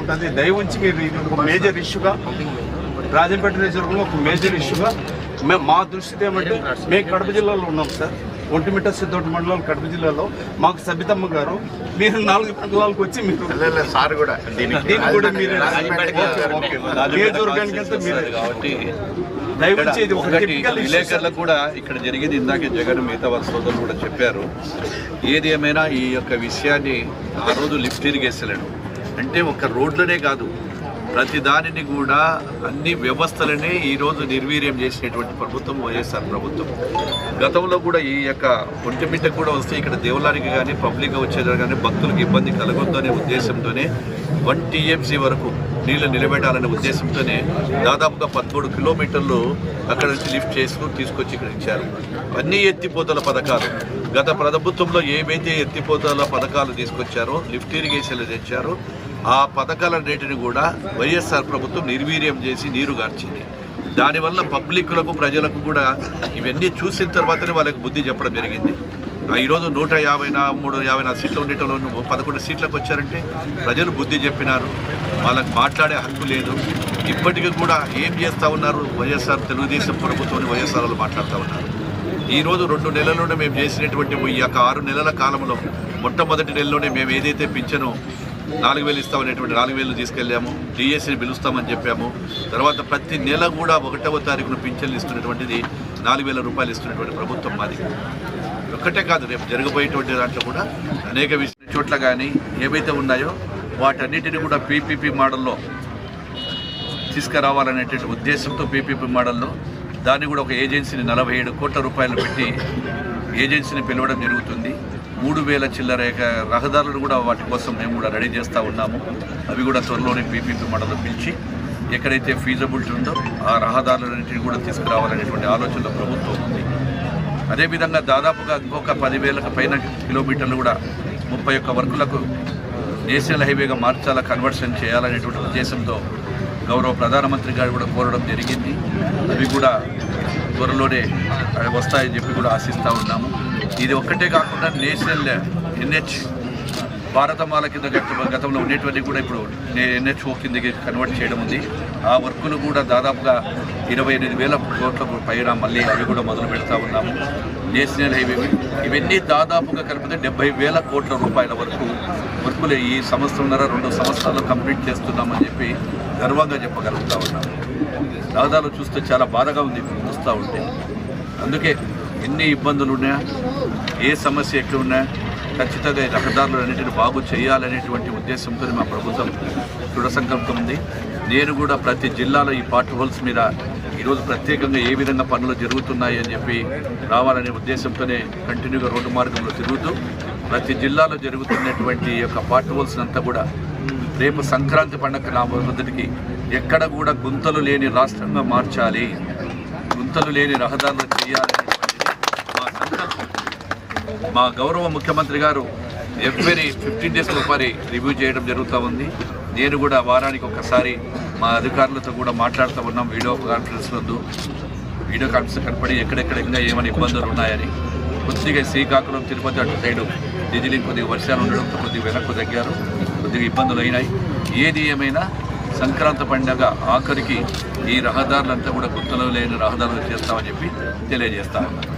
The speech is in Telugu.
ఉంటుంది. దయ ఉంచి మీరు ఇది ఒక మేజర్ ఇష్యూగా రాజంపేట నియోజకవర్గంలో ఒక మేజర్ ఇష్యూగా మేము మా దృష్టి ఏమంటే మేము కడప జిల్లాలో ఉన్నాం సార్. ఒంటిమిట్ట సిద్ధోటి మండలం కడప జిల్లాలో. మాకు సబితమ్మ గారు మీరు నాలుగు మండలాలకు వచ్చి మీరు సార్ కూడా దీనికి కూడా మీరు నియోజకవర్గానికి మీరు కాబట్టి దయ ఇక్కడ ఉంచి ఇది ఒక విలేకరులకు కూడా ఇక్కడ జరిగేది ఇందాకే జగన్ మిగతా సోదరులు కూడా చెప్పారు. ఏది ఏమైనా ఈ యొక్క విషయాన్ని ఆ రోజు లిఫ్ట్ ఇరిగేసలేడు అంటే ఒక రోడ్లనే కాదు ప్రతి దానిని కూడా అన్ని వ్యవస్థలనే ఈరోజు నిర్వీర్యం చేసినటువంటి ప్రభుత్వం వైఎస్ఆర్ ప్రభుత్వం. గతంలో కూడా ఈ యొక్క ఒంటిమిట్ట కూడా వస్తే ఇక్కడ దేవాలయానికి కానీ పబ్లిక్గా వచ్చేదానికి కానీ భక్తులకు ఇబ్బంది కలగొద్దు అనే ఉద్దేశంతోనే వన్ టీఎంసీ వరకు నీళ్ళు నిలబెట్టాలనే ఉద్దేశంతోనే దాదాపుగా పదమూడు కిలోమీటర్లు అక్కడ నుంచి లిఫ్ట్ చేసుకుని తీసుకొచ్చి ఇక్కడ ఇచ్చారు. అన్ని ఎత్తిపోతల పథకాలు. గత ప్రభుత్వంలో ఏవైతే ఎత్తిపోతల పథకాలు తీసుకొచ్చారో లిఫ్ట్ ఇరిగేషన్లు తెచ్చారో ఆ పథకాలన్నిటిని కూడా వైఎస్ఆర్ ప్రభుత్వం నిర్వీర్యం చేసి నీరు గార్చింది. దానివల్ల పబ్లిక్లకు ప్రజలకు కూడా ఇవన్నీ చూసిన తర్వాతనే వాళ్ళకి బుద్ధి చెప్పడం జరిగింది. ఆ ఈరోజు నూట యాభై నా మూడు యాభై నాలుగు సీట్లు ఉండేటోళ్ళు పదకొండు సీట్లకు వచ్చారంటే ప్రజలు బుద్ధి చెప్పినారు. వాళ్ళకి మాట్లాడే హక్కు లేదు. ఇప్పటికీ కూడా ఏం చేస్తూ ఉన్నారు వైఎస్ఆర్ తెలుగుదేశం ప్రభుత్వం వైఎస్ఆర్ వాళ్ళు మాట్లాడుతూ ఉన్నారు. ఈరోజు రెండు నెలల్లోనే మేము చేసినటువంటి ఈ యొక్క ఆరు నెలల కాలంలో మొట్టమొదటి నెలలోనే మేము ఏదైతే పింఛను నాలుగు వేలు ఇస్తామనేటువంటి నాలుగు వేలు తీసుకెళ్ళాము. డిఎస్సిని పిలుస్తామని చెప్పాము. తర్వాత ప్రతి నెల కూడా ఒకటవ తారీఖున పింఛన్లు ఇస్తున్నటువంటిది నాలుగు వేల రూపాయలు ఇస్తున్నటువంటి ప్రభుత్వం మాది. ఒక్కటే కాదు రేపు జరగబోయేటువంటి దాంట్లో కూడా అనేక విషయ చోట్ల కానీ ఏవైతే ఉన్నాయో వాటన్నిటిని కూడా పీపీపీ మోడల్లో తీసుకురావాలనేటువంటి ఉద్దేశంతో పీపీపీ మోడల్లో దాన్ని కూడా ఒక ఏజెన్సీని నలభై ఏడు కోట్ల రూపాయలు పెట్టి ఏజెన్సీని పిలవడం జరుగుతుంది. మూడు వేల చిల్లర రహదారులను కూడా వాటి కోసం మేము కూడా రెడీ చేస్తూ ఉన్నాము. అవి కూడా త్వరలోనే పీపీపీ మండలం పిలిచి ఎక్కడైతే ఫీజబిలిటీ ఉందో ఆ రహదారులన్నింటినీ కూడా తీసుకురావాలనేటువంటి ఆలోచనలో ప్రభుత్వం ఉంది. అదేవిధంగా దాదాపుగా ఇంకొక పదివేలకు పైన కిలోమీటర్లు కూడా ముప్పై ఒక్క వర్కులకు నేషనల్ హైవేగా మార్చాలా కన్వర్షన్ చేయాలనేటువంటి ఉద్దేశంతో గౌరవ ప్రధానమంత్రి గారు కూడా కోరడం జరిగింది. అవి కూడా త్వరలోనే అవి వస్తాయని చెప్పి కూడా ఆశిస్తూ ఉన్నాము. ఇది ఒక్కటే కాకుండా నేషనల్ uh, ఎన్హెచ్ భారతమాల కింద గత- గతంలో ఉండేటువంటి కూడా ఇప్పుడు ఎన్హెచ్ఓ కిందకి కన్వర్ట్ చేయడం ఉంది. ఆ వర్కులు కూడా దాదాపుగా ఇరవై ఎనిమిది వేల కోట్లకు పైన మళ్ళీ అవి కూడా మొదలు పెడతా ఉన్నాము. నేషనల్ హైవే ఇవన్నీ దాదాపుగా కలిపితే డెబ్బై వేల కోట్ల రూపాయల వరకు వర్కులు ఈ సంవత్సరంన్నర రెండు సంవత్సరాలు కంప్లీట్ చేస్తున్నామని చెప్పి గర్వంగా చెప్పగలుగుతా ఉన్నాము దాదాపు చూస్తే చాలా బాధగా ఉంది చూస్తూ ఉంటే. అందుకే ఎన్ని ఇబ్బందులు ఉన్నాయా ఏ సమస్య ఎట్లున్నా ఉన్నా ఖచ్చితంగా ఈ రహదారులు అన్నింటిని బాగు చేయాలనేటువంటి ఉద్దేశంతో మా ప్రభుత్వం దృఢ సంకల్పం ఉంది. నేను కూడా ప్రతి జిల్లాలో ఈ పార్ట్ హోల్స్ మీద ఈరోజు ప్రత్యేకంగా ఏ విధంగా పనులు జరుగుతున్నాయి అని చెప్పి రావాలనే ఉద్దేశంతోనే కంటిన్యూగా రోడ్డు మార్గంలో తిరుగుతూ ప్రతి జిల్లాలో జరుగుతున్నటువంటి ఈ యొక్క పార్ట్ హోల్స్ అంతా కూడా రేపు సంక్రాంతి పండగ మొదటికి ఎక్కడ కూడా గుంతలు లేని రాష్ట్రంగా మార్చాలి. గుంతలు లేని రహదారులు చేయాలనేటువంటిది మా సంకల్పం. మా గౌరవ ముఖ్యమంత్రి గారు ఎవ్రీ ఫిఫ్టీన్ డేస్ ఒకసారి రివ్యూ చేయడం జరుగుతూ ఉంది. నేను కూడా వారానికి ఒకసారి మా అధికారులతో కూడా మాట్లాడుతూ ఉన్నాం. వీడియో కాన్ఫరెన్స్ నందు. వీడియో కాన్ఫరెన్స్ కనపడి ఎక్కడెక్కడ ఇంకా ఏమైనా ఇబ్బందులు ఉన్నాయని. కొద్దిగా శ్రీకాకుళం తిరుపతి అటు సైడు డిజిలింగ్ కొద్దిగా వర్షాలు ఉండడంతో కొద్దిగా వెనక్కు తగ్గారు. కొద్దిగా ఇబ్బందులు అయినాయి. ఏది ఏమైనా సంక్రాంతి పండగ ఆఖరికి ఈ రహదారులంతా కూడా గుర్తులో లేని రహదారులు చేస్తామని చెప్పి తెలియజేస్తా ఉన్నాను.